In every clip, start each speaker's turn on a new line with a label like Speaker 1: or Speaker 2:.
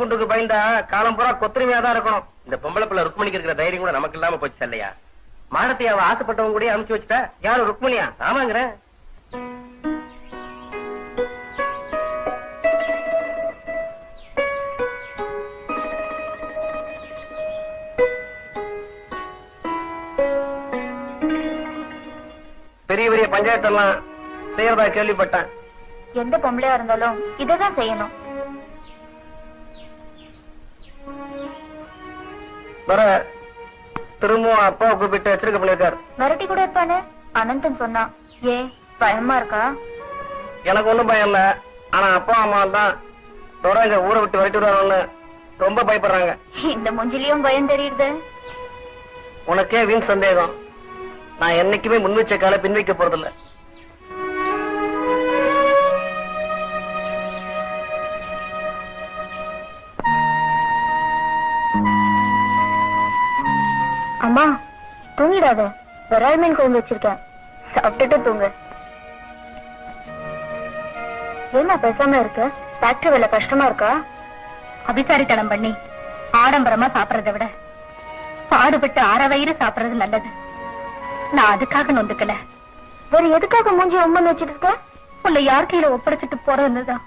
Speaker 1: குண்டுக்கு பயந்தா காலம் பூரா கொத்தரிமையா தான் இருக்கணும்.
Speaker 2: இந்த பொம்பளை பிள்ளை ருக்மணிக்கு இருக்கிற தைரியம் கூட நமக்கு இல்லாம போச்சு இல்லையா
Speaker 1: மாடத்தை அவ ஆசைப்பட்டவங்க கூட அனுப்பிச்சு வச்சுட்டா யாரும் ருக்மணியா?
Speaker 2: ஆமாங்கிற.
Speaker 1: பெரிய பெரிய பஞ்சாயத்தெல்லாம் செய்யறதா கேள்விப்பட்டேன்.
Speaker 3: எந்த பொம்பளையா இருந்தாலும் இதைதான் செய்யணும்.
Speaker 1: வர திரும்பவும் அப்பாவை கூப்பிட்டு எச்சரிக்கை பண்ணிருக்காரு
Speaker 3: மிரட்டி கூட இருப்பானே? அனந்தன் சொன்னான் ஏன் பயமா இருக்கா?
Speaker 1: எனக்கு ஒண்ணும் பயம் இல்ல. ஆனா அப்பா அம்மா தான் துறை இங்க ஊரை விட்டு விரட்டி விடுவாங்கன்னு ரொம்ப பயப்படுறாங்க.
Speaker 3: இந்த முஞ்சிலையும் பயம் தெரியுது.
Speaker 1: உனக்கே வீண் சந்தேகம். நான் என்னைக்குமே முன் வச்ச கால பின் வைக்க போறதில்ல.
Speaker 3: தூங்கிடாத விரால் மீன் குழம்பு வச்சிருக்கேன். சாப்பிட்டுட்டு தூங்கு. ஏமா பேசாம இருக்க? ஃபேக்டரி வேலை கஷ்டமா இருக்கா?
Speaker 4: அபிசாரித்தனம் பண்ணி ஆடம்பரமா சாப்பிடறதை விட பாடுபட்டு அரை வயிறு சாப்பிடுறது நல்லது. நான் அதுக்காக நொந்துக்கல.
Speaker 3: வேற எதுக்காக மூஞ்சி உம்மன் வச்சிட்டு இருக்க?
Speaker 4: உன்னை யார் கையில ஒப்படைச்சிட்டு போறதுதான்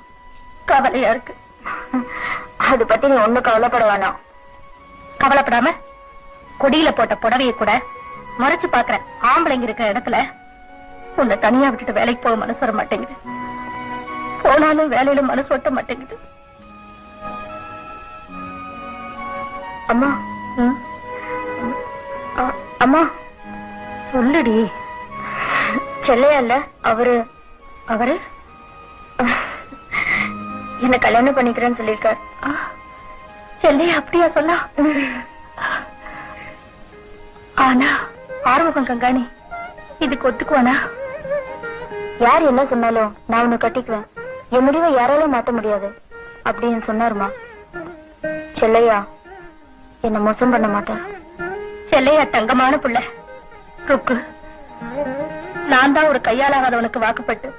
Speaker 4: கவலையா இருக்கு.
Speaker 3: அது பத்தி நீ ஒண்ணு கவலைப்பட வேணாம்.
Speaker 4: கவலைப்படாம கொடியில போட்ட புடவைய கூட மறைச்சு பாக்குறேன் ஆம்பளைங்க இருக்கிற இடத்துல உன்னை தனியா விட்டுட்டு வேலைக்கு போக மனசு வர மாட்டேங்குது. போனாலும் வேலையில மனசு ஒட்ட மாட்டேங்குது.
Speaker 3: அம்மா. அம்மா.
Speaker 4: சொல்லுடி.
Speaker 3: செல்லையா இல்ல? அவரு
Speaker 4: அவரு?
Speaker 3: என்ன கல்யாணம் பண்ணிக்கிறேன்னு சொல்லியிருக்கார்.
Speaker 4: செல்லையா அப்படியா சொன்னா? ஆனா ஆறுமுகம் கங்காணி. இதுக்கு ஒத்துக்குவானா?
Speaker 3: யார் என்ன சொன்னாலும் நான் உன்னை கட்டிக்குவேன். என் முடிவை யாராலும் மாத்த முடியாது அப்படின்னு சொன்னாருமா? செல்லையா என்ன மோசம் பண்ண மாட்டேன்.
Speaker 4: செல்லையா தங்கமான புள்ள. ருக்கு. நான் தான் ஒரு கையாலாகாதவனுக்கு வாக்குப்பட்டு.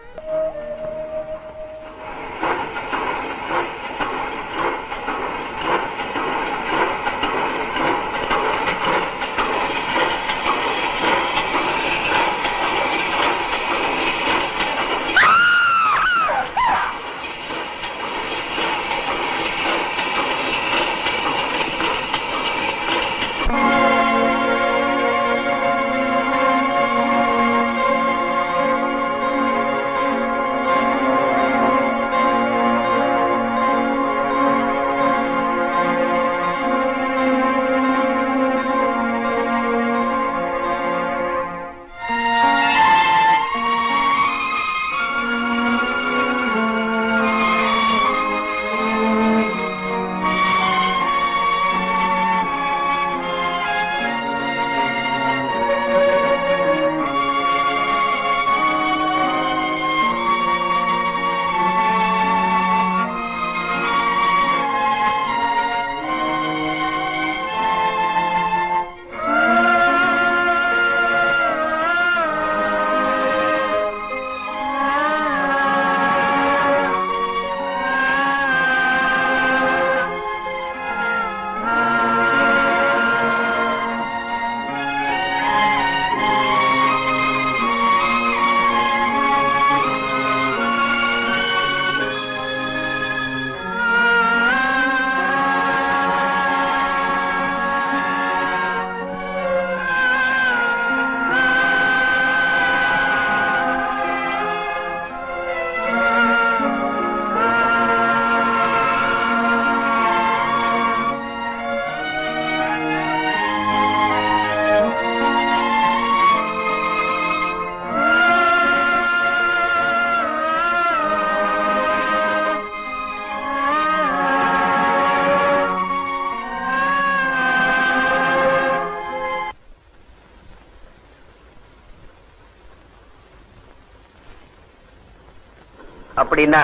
Speaker 2: அப்படின்னா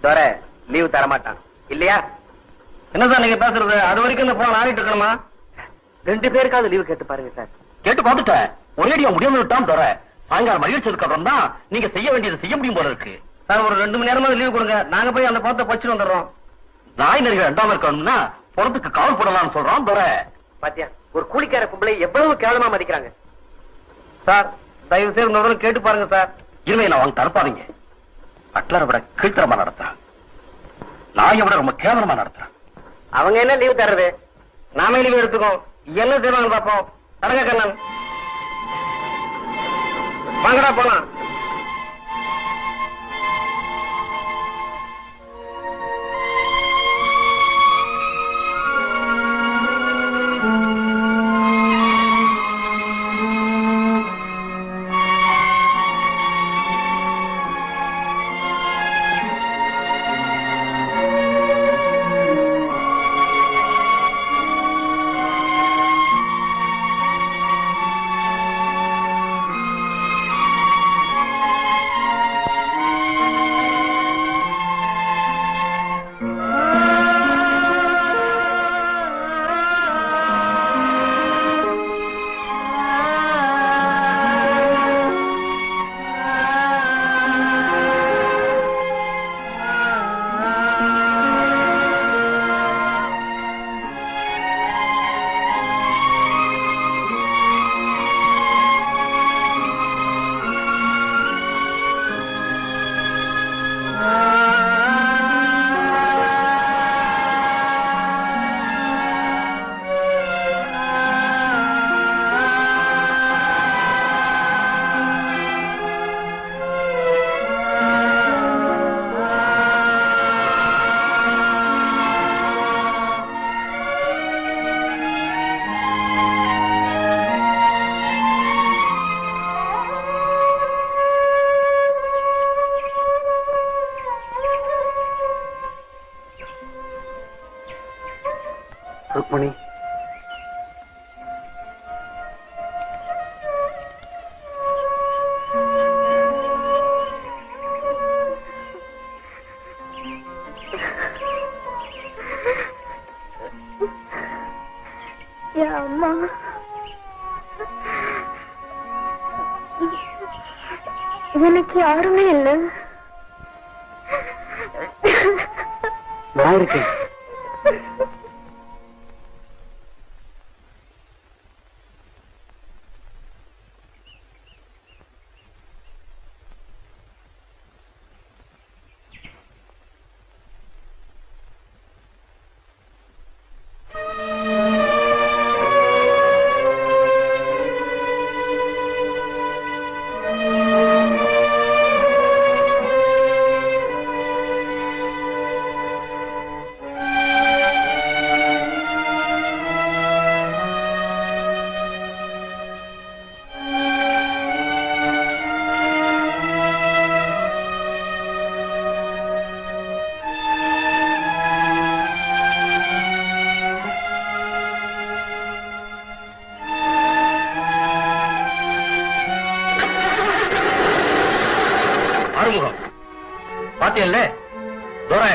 Speaker 2: துரை லீவ் தர மாட்டான். இல்லையா?
Speaker 1: என்னதான் நீங்க பேசுறது? அது வரைக்கும் இந்த போன் ஆடிட்டு இருக்கணுமா?
Speaker 2: ரெண்டு பேருக்காவது லீவ் கேட்டு பாருங்க சார்.
Speaker 1: கேட்டு பார்த்துட்டேன். ஒரேடியா முடியாம விட்டான் தர. சாயங்காலம் மகிழ்ச்சிக்கு அப்புறம் தான் நீங்க செய்ய வேண்டியதை செய்ய முடியும் போல இருக்கு. சார் ஒரு ரெண்டு மணி நேரமா லீவ் கொடுங்க. நாங்க போய் அந்த பணத்தை பச்சுட்டு வந்துடுறோம்.
Speaker 2: நாய் நரிகள் ரெண்டாம இருக்கணும்னா புறத்துக்கு காவல் போடலாம்னு சொல்றான் துரை.
Speaker 1: பாத்தியா ஒரு கூலிக்கார பொம்பளை எவ்வளவு கேவலமா மதிக்கிறாங்க. சார் தயவு செய்து கேட்டு பாருங்க சார்.
Speaker 2: இருமை நான் வாங்க தடுப்பாதீங்க. அட்லர் விட கீழ்த்தரமா நடத்துறான். நாயை விட ரொம்ப கேவலமா நடத்துறான்.
Speaker 1: அவங்க என்ன லீவ் தர்றது? நாமே லீவ் எடுத்துக்கோம் என்ன செய்வாங்க பாப்போம் தரங்க கண்ணன் வாங்கடா போலாம்.
Speaker 3: என் அம்மா எனக்கு யாருமே இல்லை.
Speaker 2: நான் இருக்கேன். பாத்தியல்ல? துரை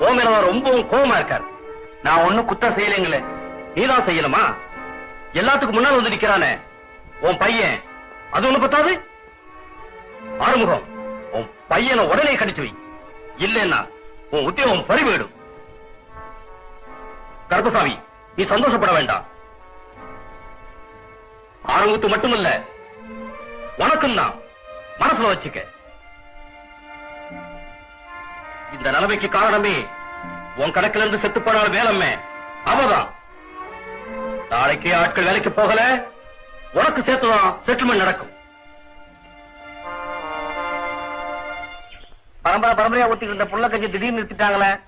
Speaker 2: ஓ மேலதான் ரொம்பவும் கோபமா இருக்காரு. நான் ஒண்ணும் குத்தம் செய்யலைங்களே. நீதான் செய்யணுமா? எல்லாத்துக்கும் முன்னால் வந்து நிக்கிறானே. உன் பையன் அது ஒண்ணு பத்தாது? ஆறுமுகம் உன் பையனை உடனே கடிச்சு வை. இல்லைன்னா உன் உத்தியோகம் பறிவிடும் கருப்பசாமி நீ சந்தோஷப்பட வேண்டாம். ஆரம்பத்து மட்டுமல்ல உனக்கும் தான் மனசுல வச்சுக்க. இந்த நிலைமைக்கு காரணமே உன் கணக்குல இருந்து செத்து போனாலும் வேலம்மே அவதான் நாளைக்கே ஆட்கள் வேலைக்கு போகல உனக்கு சேர்த்துதான் செட்டில்மெண்ட் நடக்கும்.
Speaker 1: பரம்பரை பரம்பரையா ஊத்திட்டு இருந்த புள்ள கஞ்சி திடீர்னு நிறுத்திட்டாங்களே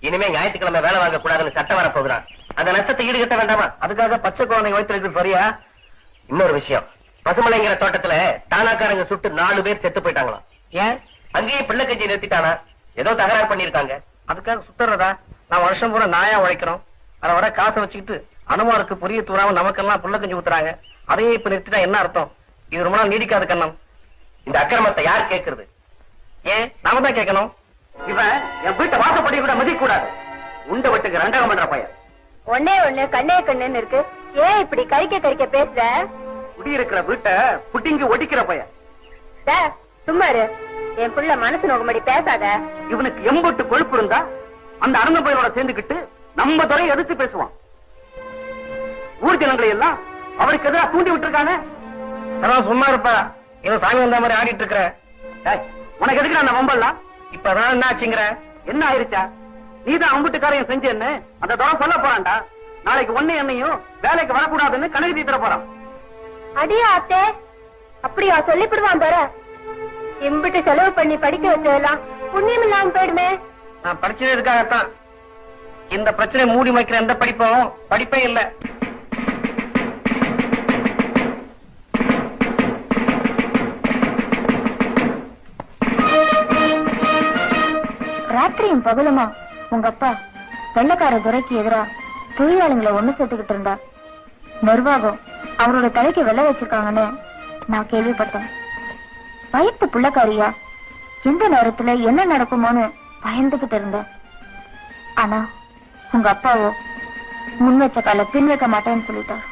Speaker 1: இனிமே ஞாயிற்றுக்கிழமை வேலை வாங்க கூடாதுன்னு சட்டம் வர போகிறான் அந்த நஷ்டத்தை ஈடுகட்ட வேண்டாமா? அதுக்காக பச்சை குழந்தைங்க வைத்திருக்கிறது சரியா? இன்னொரு விஷயம். பசுமலைங்கிற தோட்டத்துல தானாக்காரங்க சுட்டு நாலு பேர் செத்து போயிட்டாங்களாம். ஏன்? அங்கேயே பிள்ளை கஞ்சி நிறுத்திட்டானா? ஏதோ தகராறு பண்ணிருக்காங்க அதுக்காக சுத்துறதா? நான் வருஷம் பூரா நாயா உழைக்கிறோம். அதை வர காசை வச்சுக்கிட்டு அனுமாருக்கு புரிய தூராம நமக்கெல்லாம் புள்ள கஞ்சி ஊத்துறாங்க. அதையே இப்ப நிறுத்திட்டா என்ன அர்த்தம்? இது ரொம்ப நாள் நீடிக்காது கண்ணம். இந்த அக்கிரமத்தை யார் கேட்கறது ஏன்? நாம தான் கேட்கணும். இவன் என் வீட்டை வாசப்படி கூட மதிக்க கூடாது உண்ட வீட்டுக்கு ரெண்டாம் பண்ற பையன்.
Speaker 3: ஒன்னே ஒண்ணு கண்ணே கண்ணுன்னு இருக்கு. ஏன் இப்படி கறிக்க கறிக்க பேசுற?
Speaker 1: குடியிருக்கிற வீட்டை புட்டிங்கி ஒடிக்கிற பையன்.
Speaker 3: சும்மா இரு. என் புள்ள மனசு நோக்கும்படி பேசாத.
Speaker 1: இவனுக்கு எம்புட்டு கொழுப்பு இருந்தா
Speaker 2: அந்த அருந்த பயிரோட சேர்ந்துக்கிட்டு நம்ம துறையை எதிர்த்து பேசுவான். ஊர் ஜனங்களை எல்லாம் அவருக்கு எதிராக தூண்டி விட்டுருக்காங்க
Speaker 1: சரவா சும்மா இருப்பா. ஏதோ சாமி வந்த மாதிரி ஆடிட்டு இருக்கிற.
Speaker 2: உனக்கு எதுக்கு அந்த வம்பல்லாம்
Speaker 1: இப்பதான் என்ன ஆச்சுங்கிற?
Speaker 2: என்ன ஆயிருச்சா? நீதான் அம்புட்டுக்காரையும் செஞ்சேன்னு அந்த துறை சொல்ல போறான்டா. நாளைக்கு ஒண்ணு என்னையும் வேலைக்கு வரக்கூடாதுன்னு கணக்கு தீத்துற போறான்.
Speaker 3: அடியா அத்தே. அப்படியா சொல்லிவிடுவான் பாரு. எம்பிட்டு செலவு பண்ணி படிக்க வச்சதெல்லாம் புண்ணியம் இல்லாம போயிடுமே.
Speaker 1: நான் படிச்சதுக்காகத்தான். இந்த பிரச்சனை மூடி வைக்கிற எந்த படிப்பும் படிப்பே இல்ல.
Speaker 3: ராத்திரியும் பகலுமா? உங்க அப்பா வெள்ளக்கார துறைக்கு எதிரா தொழிலாளிகளை ஒண்ணு சேர்த்துக்கிட்டு இருந்தா. நிர்வாகம் அவரோட தலைக்கு வெள்ள வச்சிருக்காங்கன்னு நான் கேள்விப்பட்டேன். வயிற்று புள்ளக்காரியா? எந்த நேரத்துல என்ன நடக்குமோன்னு பயந்துகிட்டு இருந்தேன். ஆனா உங்க அப்பாவோ முன் வச்ச கால பின் வைக்க மாட்டேன்னு சொல்லிட்டார்.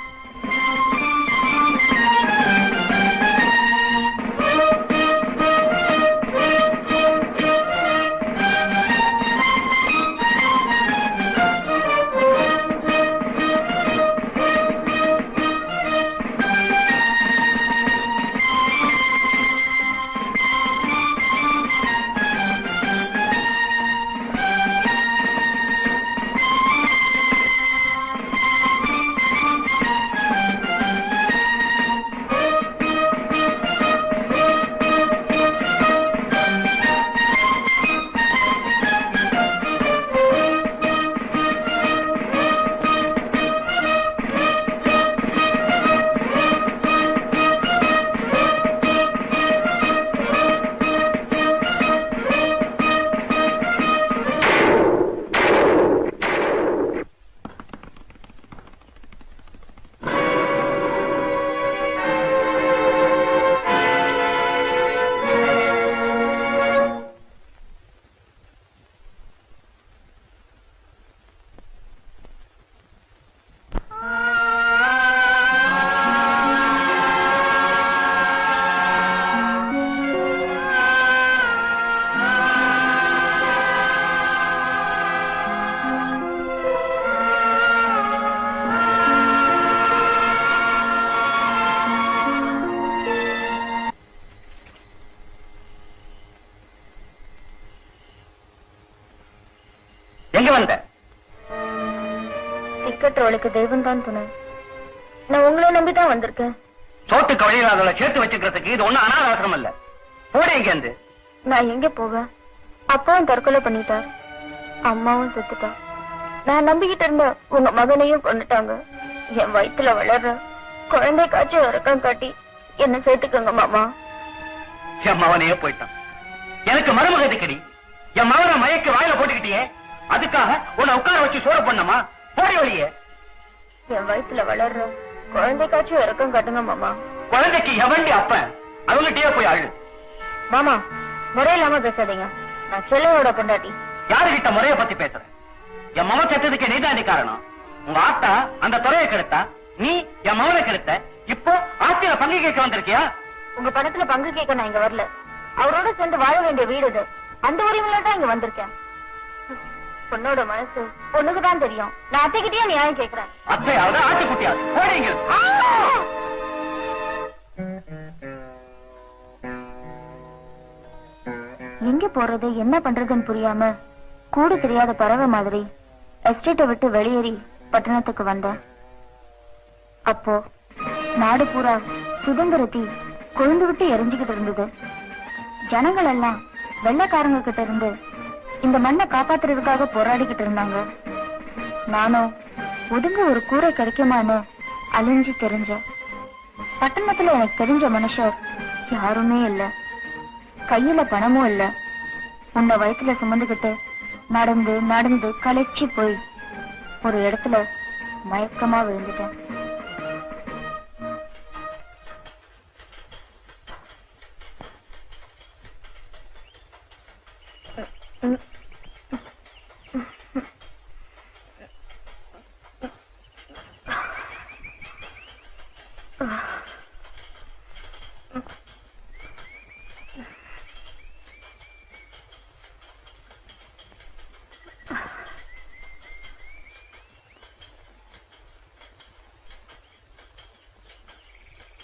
Speaker 2: எங்க வந்த?
Speaker 3: திக்கற்றவளுக்கு தெய்வம் தான் துணை. நான் உங்களை நம்பிதான் வந்திருக்கேன்.
Speaker 2: சோத்துக்கு வழியில் அதோட சேர்த்து வச்சுக்கிறதுக்கு இது ஒண்ணும் அனாதாசிரம் இல்ல. போடே இங்க இருந்து.
Speaker 3: நான் எங்க போவேன்? அப்பாவும் தற்கொலை பண்ணிட்டார். அம்மாவும் செத்துட்டா நான் நம்பிக்கிட்டு இருந்த உங்க மகனையும் கொண்டுட்டாங்க என் வயித்துல வளர்ற குழந்தைக்காச்சும் இறக்கம் காட்டி என்ன சேர்த்துக்கோங்க மாமா.
Speaker 2: என் மவனையே போயிட்டான். எனக்கு மருமக எதுக்கடி? என் மகனை மயக்க வாயில போட்டுக்கிட்டியே. அதுக்காக உன்னை உட்கார வச்சு சோறு பண்ணமா போடி வழியே
Speaker 3: என் வயித்துல வளர்ற குழந்தைக்காச்சும் இறக்கம் காட்டுங்க மாமா.
Speaker 2: குழந்தைக்கு எவண்டி அப்பன் அவங்ககிட்டயே போய் அழு.
Speaker 3: மாமா முறையில்லாம பேசாதீங்க. நான் செல்லையோட பொண்டாட்டி.
Speaker 2: யாருகிட்ட முறைய பத்தி பேசுற? என் மகன் செத்ததுக்கு நீதாண்டி காரணம். உங்க ஆத்தா அந்த துறையை கெடுத்தா? நீ என் மகனை கெடுத்த? இப்போ ஆத்திர பங்கு கேட்க வந்திருக்கியா?
Speaker 3: உங்க பணத்துல பங்கு கேட்க நான் இங்க வரல. அவரோட சேர்ந்து வாழ வேண்டிய வீடு இது. அந்த உரிமையில தான் இங்க வந்திருக்கேன். பொண்ணோட மனசு பொண்ணுக்கு தான் தெரியும். நான் அத்தைக்கிட்டே நியாயம் கேக்குறேன்.
Speaker 2: அத்தையாவது ஆட்டுக்குட்டியாவது போறீங்க.
Speaker 3: எங்க போறது என்ன பண்றதுன்னு புரியாம கூடு தெரியாத பறவை மாதிரி எஸ்டேட்டை விட்டு வெளியேறி பட்டணத்துக்கு வந்தேன். அப்போ நாடு பூரா சுதந்திரத்தி கொழுந்து விட்டு எரிஞ்சுக்கிட்டு இருந்தது. ஜனங்கள் எல்லாம் வெள்ளைக்காரங்க கிட்ட இருந்து இந்த மண்ணை காப்பாத்துறதுக்காக போராடிக்கிட்டு இருந்தாங்க. நானும் ஒதுங்க ஒரு கூரை கிடைக்குமான்னு அழிஞ்சு தெரிஞ்சேன். பட்டணத்துல எனக்கு தெரிஞ்ச மனுஷர் யாருமே இல்ல. கையில பணமும் இல்ல. உன்னை வயிற்றுல சுமந்துகிட்டு நடந்து நடந்து களைச்சு போய் ஒரு இடத்துல மயக்கமா விழுந்துட்டேன். Mm-hmm.